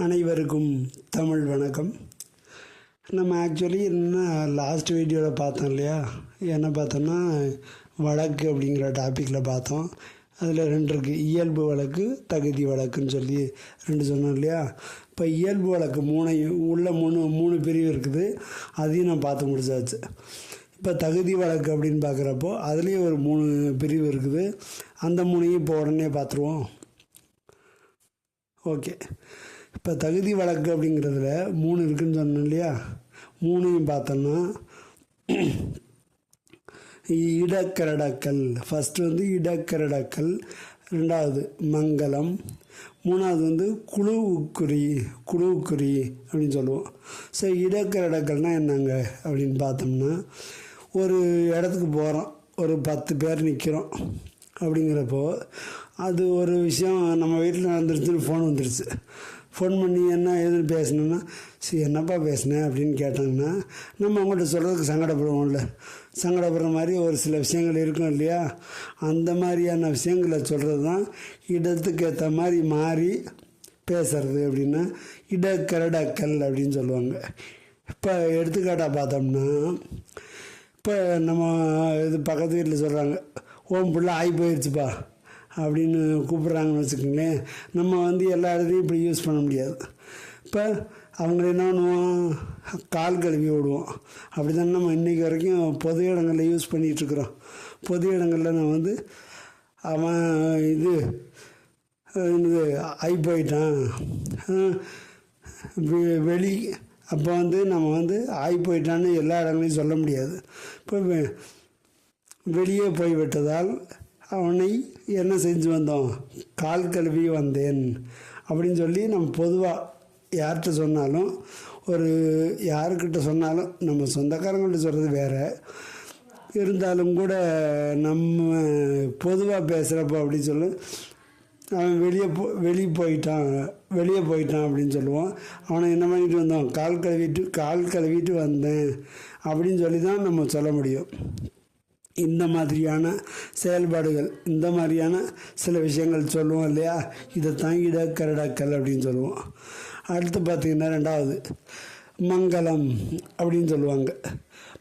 அனைவருக்கும் தமிழ் வணக்கம். நம்ம ஆக்சுவலி என்ன லாஸ்ட் வீடியோவில் பார்த்தோம் இல்லையா? என்ன பார்த்தோம்னா வழக்கு அப்படிங்கிற டாப்பிக்கில் பார்த்தோம். அதில் ரெண்டு இருக்குது இயல்பு வழக்கு தகுதி வழக்குன்னு சொல்லி ரெண்டு சொன்னோம் இல்லையா? இப்போ இயல்பு வழக்கு மூணையும் உள்ள மூணு மூணு பிரிவு இருக்குது. அதையும் நான் பார்த்து முடிச்சாச்சு. இப்போ தகுதி வழக்கு அப்படின்னு பார்க்குறப்போ அதுலேயும் ஒரு மூணு பிரிவு இருக்குது. அந்த மூணையும் இப்போ உடனே பார்த்துருவோம். ஓகே. இப்போ தகுதி வழக்கு அப்படிங்கிறதுல மூணு இருக்குதுன்னு சொன்னேன் இல்லையா? மூணையும் பார்த்தோன்னா இடக்கரடக்கல். ஃபஸ்ட்டு வந்து இடக்கரடக்கல் ரெண்டாவது மங்களம் மூணாவது வந்து குழுவுக்குறி குழுவுக்குறி அப்படின்னு சொல்லுவோம். ஸோ இடக்கரடக்கல்னால் என்னங்க அப்படின்னு பார்த்தோம்னா ஒரு இடத்துக்கு போகிறோம் ஒரு பத்து பேர் நிற்கிறோம் அப்படிங்கிறப்போ அது ஒரு விஷயம் நம்ம வீட்டில் நடந்துருச்சுன்னு ஃபோன் வந்துருச்சு. ஃபோன் பண்ணி என்ன ஏதுன்னு பேசணுன்னா சரி என்னப்பா பேசினேன் அப்படின்னு கேட்டாங்கன்னா நம்ம அவங்கள்ட்ட சொல்கிறதுக்கு சங்கடப்படுவோம்ல சங்கடப்படுற மாதிரி ஒரு சில விஷயங்கள் இருக்கும் இல்லையா? அந்த மாதிரியான விஷயங்களை சொல்கிறது தான் இடத்துக்கு ஏற்ற மாதிரி மாறி பேசுறது அப்படின்னா இடக்கரடக்கல் அப்படின்னு சொல்லுவாங்க. இப்போ எடுத்துக்காட்டாக பார்த்தோம்னா இப்போ நம்ம இது பக்கத்து வீட்டில் சொல்கிறாங்க ஓம் பிள்ளை ஆகி போயிடுச்சுப்பா அப்படின்னு கூப்பிட்றாங்கன்னு வச்சுக்கோங்களேன். நம்ம வந்து எல்லா இடத்துலையும் இப்படி யூஸ் பண்ண முடியாது. இப்போ அவங்கள என்ன பண்ணுவோம்? கால் கழுவி விடுவோம். அப்படி தானே நம்ம இன்றைக்கி வரைக்கும் பொது இடங்களில் யூஸ் பண்ணிகிட்ருக்குறோம் பொது இடங்களில் நான் வந்து அவன் இது இது ஆகி போயிட்டான். வெ- வெளி அப்போ வந்து நம்ம வந்து ஆகி போயிட்டான்னு எல்லா இடங்களையும் சொல்ல முடியாது. இப்போ வெளியே போய் விட்டதால் அவனை என்ன செஞ்சு வந்தோம்? கால் கழுவி வந்தேன். அப்படின்னு சொல்லி நம்ம பொதுவாக யார்கிட்ட சொன்னாலும் ஒரு யாருக்கிட்ட சொன்னாலும் நம்ம சொந்தக்காரங்கள்ட்ட சொல்கிறது வேறு. இருந்தாலும் கூட நம்ம பொதுவாக பேசுகிறப்போ அப்படின்னு சொல்லி அவன் வெளியே போ வெளியே போயிட்டான் வெளியே போயிட்டான் அப்படின்னு சொல்லுவோம். அவனை என்ன பண்ணிட்டு வந்தோம்? கால் கழுவிட்டு கால் கழுவிட்டு வந்தேன் அப்படின்னு சொல்லி தான் நம்ம சொல்ல முடியும். இந்த மாதிரியான செயல்பாடுகள் இந்த மாதிரியான சில விஷயங்கள் சொல்லுவோம் இல்லையா? இதை தாங்கிட இடக்கரடக்கல் அப்படின்னு சொல்லுவோம். அடுத்து பார்த்திங்கன்னா ரெண்டாவது மங்களம் அப்படின்னு சொல்லுவாங்க.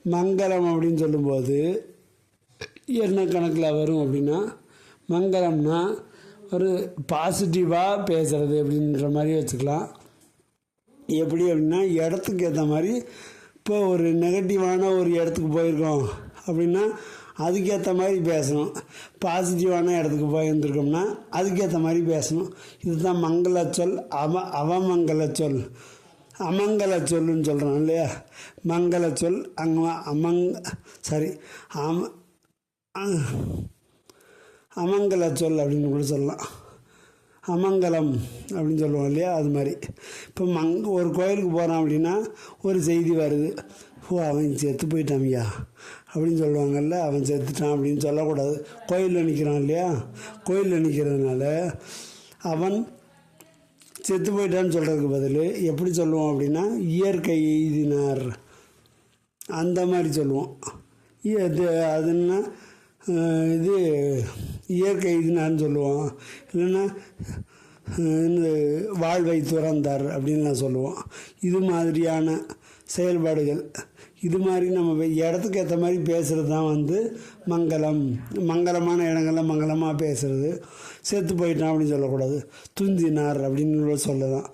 மங்களம் அப்படின்னு சொல்லும்போது என்ன கணக்கில் வரும் அப்படின்னா மங்களம்னா ஒரு பாசிட்டிவாக பேசுகிறது அப்படின்ற மாதிரி வச்சுக்கலாம். எப்படி அப்படின்னா இடத்துக்கு ஏற்ற மாதிரி இப்போ ஒரு நெகட்டிவான ஒரு இடத்துக்கு போயிருக்கோம் அப்படின்னா அதுக்கேற்ற மாதிரி பேசணும். பாசிட்டிவான இடத்துக்கு போயிருந்துருக்கோம்னா அதுக்கேற்ற மாதிரி பேசணும். இதுதான் மங்கள சொல் அவ அவமங்கல சொல் அமங்கல சொல்லுன்னு சொல்கிறோம் இல்லையா? மங்கள சொல் அங்கே அமங் சாரி அம அமங்கல சொல் அப்படின்னு கூட சொல்லலாம். அமங்கலம் அப்படின்னு சொல்லுவோம் இல்லையா? அது மாதிரி. இப்போ மங் ஒரு கோயிலுக்கு போகிறான் அப்படின்னா ஒரு செய்தி வருது. ஓ அவன் செத்து போயிட்டான்யா அப்படின்னு சொல்லுவாங்கல்ல அவன் செத்துட்டான் அப்படின்னு சொல்லக்கூடாது. கோயிலில் நிற்கிறான் இல்லையா? கோயிலில் நிற்கிறதுனால அவன் செத்து போயிட்டான்னு சொல்கிறதுக்கு பதில் எப்படி சொல்லுவோம் அப்படின்னா இயற்கை எய்தினார். அந்த மாதிரி சொல்லுவோம். அது அதுன்னா இது இயற்கை இதுனான்னு சொல்லுவோம் இல்லைன்னா இந்த வாழ்வை துறந்தார் அப்படின்னு நான் சொல்லுவோம் இது மாதிரியான செயல்பாடுகள். இது மாதிரி நம்ம இடத்துக்கு ஏற்ற மாதிரி பேசுகிறது தான் வந்து மங்களம். மங்களமான இடங்கள்ல மங்களமாக பேசுகிறது செத்து போயிட்டான் அப்படின்னு சொல்லக்கூடாது. துந்தினார் அப்படின்னு சொல்லலாம்.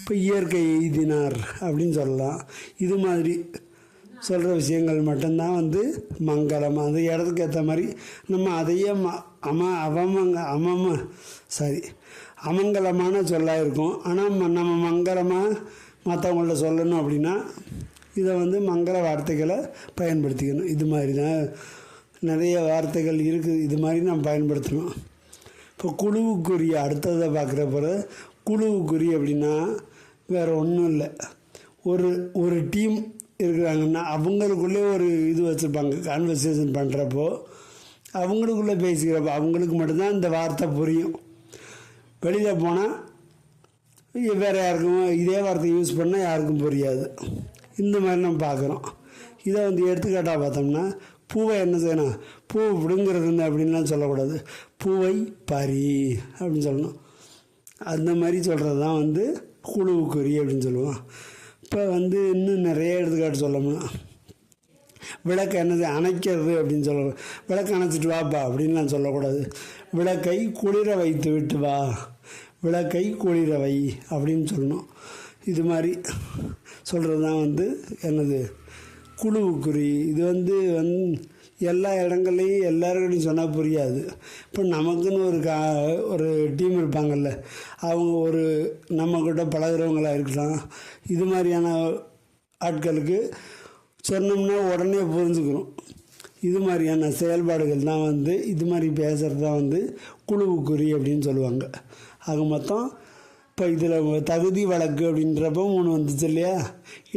இப்போ இயற்கை எய்தினார் அப்படின்னு சொல்லலாம். இது மாதிரி சொல்கிற விஷயங்கள் மட்டும்தான் வந்து மங்களம். அந்த இடத்துக்கு ஏற்ற மாதிரி நம்ம அதையே ம அம அவமங்க அமம சாரி அமங்கலமான சொல்லாக இருக்கும். ஆனால் நம்ம மங்களமாக மற்றவங்கள்ட்ட சொல்லணும் அப்படின்னா இதை வந்து மங்கள வார்த்தைகளை பயன்படுத்திக்கணும். இது மாதிரி தான் நிறைய வார்த்தைகள் இருக்குது இது மாதிரி நம்ம பயன்படுத்தணும். இப்போ குழுவுக்குரிய அடுத்ததை பார்க்குற பிறகு குழுவுக்குரிய அப்படின்னா வேறு ஒன்றும் இல்லை. ஒரு ஒரு டீம் இருக்கிறாங்கன்னா அவங்களுக்குள்ளே ஒரு இது வச்சுருப்பாங்க கான்வர்சேஷன் பண்ணுறப்போ அவங்களுக்குள்ளே பேசிக்கிறப்போ அவங்களுக்கு மட்டும்தான் இந்த வார்த்தை புரியும். வெளியில் போனால் வேறு யாருக்கும் இதே வார்த்தை யூஸ் பண்ணால் யாருக்கும் புரியாது. இந்த மாதிரி நம்ம பார்க்குறோம். இதை வந்து எடுத்துக்காட்டாக பார்த்தோம்னா பூவை என்ன செய்யணும்? பூ பிடுங்கிறது அப்படின்லாம் சொல்லக்கூடாது. பூவை பறி அப்படின்னு சொல்லணும். அந்த மாதிரி சொல்கிறது தான் வந்து குழுவுக்குறி அப்படின்னு சொல்லுவோம். இப்போ வந்து இன்னும் நிறைய எடுத்துக்காட்டு சொல்லணும் விளக்கு என்னது? அணைக்கிறது அப்படின்னு சொல்ல விளக்கு அணைச்சிட்டு வாப்பா அப்படின்லாம் சொல்லக்கூடாது. விளக்கை குளிர வைத்து விட்டு வா. விளக்கை குளிர வை அப்படின்னு சொல்லணும். இது மாதிரி சொல்கிறது தான் வந்து என்னது? குழுவுக்குறி. இது வந்து வந் எல்லா இடங்கள்லையும் எல்லாருக்கிட்டையும் சொன்னால் புரியாது. இப்போ நமக்குன்னு ஒரு கா ஒரு டீம் இருப்பாங்கல்ல அவங்க ஒரு நம்மக்கிட்ட பழகிறவங்களாக இருக்கலாம். இது மாதிரியான ஆட்களுக்கு சொன்னோம்னா உடனே புரிஞ்சுக்கிறோம் இது மாதிரியான செயல்பாடுகள் தான் வந்து இது மாதிரி பேசுகிறது தான் வந்து குழுவுக்குறி அப்படின்னு சொல்லுவாங்க. ஆக மொத்தம் இப்போ இதில் தகுதி வழக்கு அப்படின்றப்போ மூணு வந்துச்சு இல்லையா?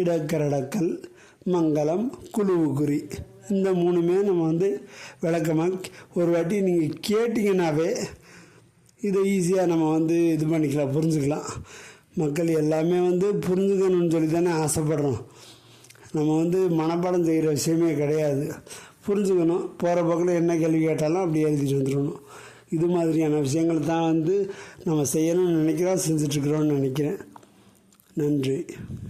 இடக்கரடக்கல். மங்களம் குழுவுக்குறி இந்த மூணுமே நம்ம வந்து விளக்கமாக ஒரு வாட்டி நீங்கள் கேட்டிங்கன்னாவே இதை ஈஸியாக நம்ம வந்து இது பண்ணிக்கலாம் புரிஞ்சுக்கலாம். மக்கள் எல்லாமே வந்து புரிஞ்சுக்கணும்னு சொல்லி தானே ஆசைப்படுறோம். நம்ம வந்து மனப்பாடம் செய்கிற விஷயமே கிடையாது. புரிஞ்சுக்கணும். போகிற பக்கத்தில் என்ன கேள்வி கேட்டாலும் அப்படி எழுதிட்டு வந்துடணும். இது மாதிரியான விஷயங்கள் தான் வந்து நம்ம செய்யணும்னு நினைக்கிறோம் செஞ்சிட்ருக்குறோன்னு நினைக்கிறேன். நன்றி.